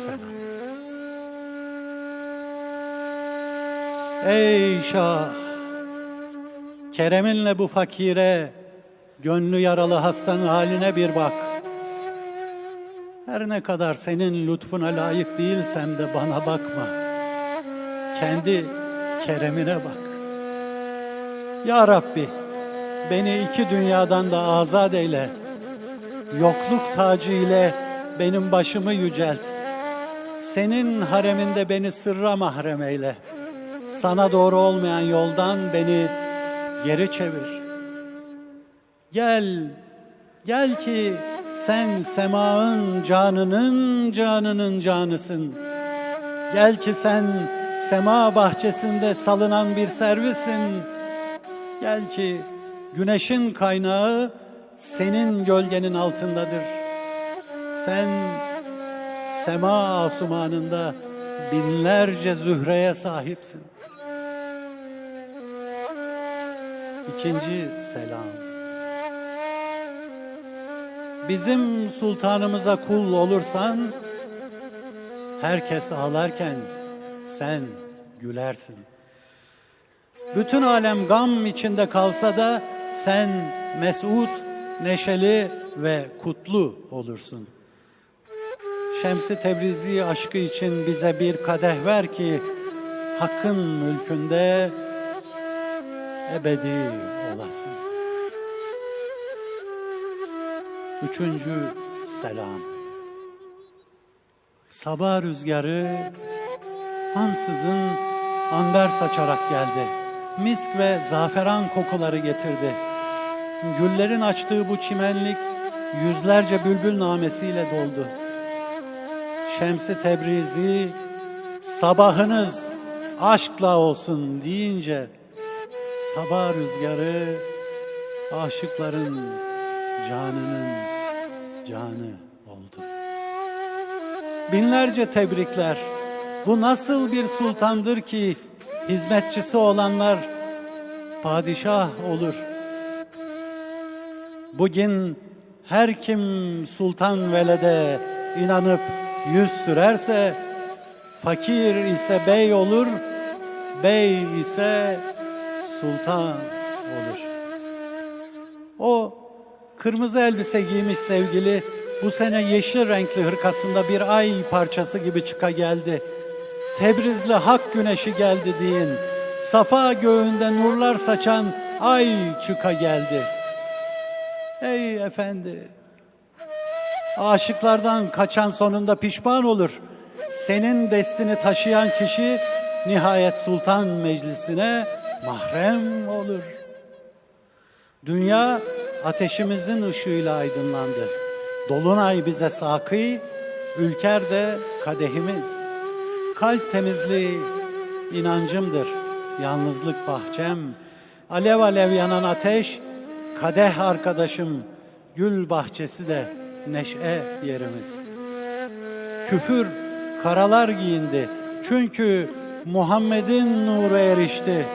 sana. Ey Şah! Kereminle bu fakire, gönlü yaralı hastanın haline bir bak. Her ne kadar senin lütfuna layık değilsem de bana bakma. Kendi keremine bak. Ya Rabbi, beni iki dünyadan da azat eyle. Yokluk tacı ile benim başımı yücelt.'' Senin hareminde beni sırra mahrem eyle. Sana doğru olmayan yoldan beni geri çevir. Gel, gel ki sen semağın canının canının canısın. Gel ki sen sema bahçesinde salınan bir servisin. Gel ki güneşin kaynağı senin gölgenin altındadır. Sen sema asumanında binlerce zühreye sahipsin. İkinci selam. Bizim sultanımıza kul olursan, herkes ağlarken sen gülersin. Bütün alem gam içinde kalsa da sen mesut, neşeli ve kutlu olursun. Şemsi Tebrizi aşkı için bize bir kadeh ver ki Hakkın mülkünde ebedi olasın. Üçüncü selam. Sabah rüzgarı ansızın amber saçarak geldi. Misk ve zaferan kokuları getirdi. Güllerin açtığı bu çimenlik yüzlerce bülbül namesiyle doldu. Şemsi Tebrizi sabahınız aşkla olsun deyince sabah rüzgarı aşıkların canının canı oldu. Binlerce tebrikler. Bu nasıl bir sultandır ki hizmetçisi olanlar padişah olur. Bugün her kim sultan velede inanıp yüz sürerse fakir ise bey olur, bey ise sultan olur. O kırmızı elbise giymiş sevgili bu sene yeşil renkli hırkasında bir ay parçası gibi çıka geldi. Tebrizli hak güneşi geldi deyin. Safa göğünde nurlar saçan ay çıka geldi. Ey efendi! Aşıklardan kaçan sonunda pişman olur. Senin destini taşıyan kişi nihayet sultan meclisine mahrem olur. Dünya ateşimizin ışığıyla aydınlandı. Dolunay bize sakı, ülker de kadehimiz. Kalp temizliği inancımdır, yalnızlık bahçem. Alev alev yanan ateş, kadeh arkadaşım. Gül bahçesi de neşe yerimiz. Küfür karalar giyindi. Çünkü Muhammed'in nuru erişti.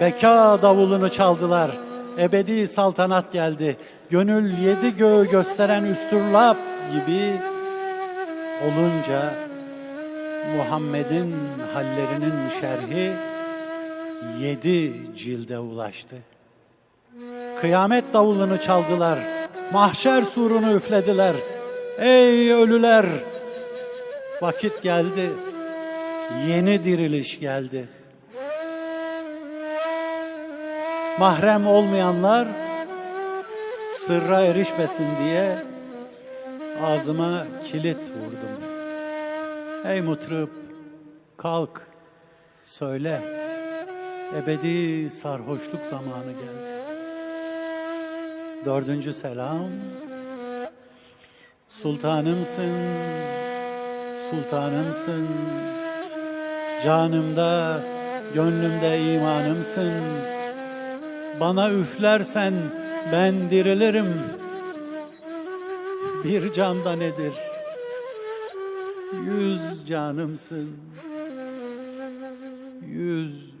Beka davulunu çaldılar. Ebedi saltanat geldi. Gönül yedi göğü gösteren üstürlap gibi olunca Muhammed'in hallerinin şerhi yedi cilde ulaştı. Kıyamet davulunu çaldılar. Mahşer surunu üflediler. Ey ölüler! Vakit geldi. Yeni diriliş geldi. Mahrem olmayanlar sırra erişmesin diye ağzıma kilit vurdum. Ey mutrip kalk söyle ebedi sarhoşluk zamanı geldi. Dördüncü selam. Sultanımsın, sultanımsın. Canımda, gönlümde imanımsın. Bana üflersen ben dirilirim. Bir canda nedir? Yüz canımsın. Yüz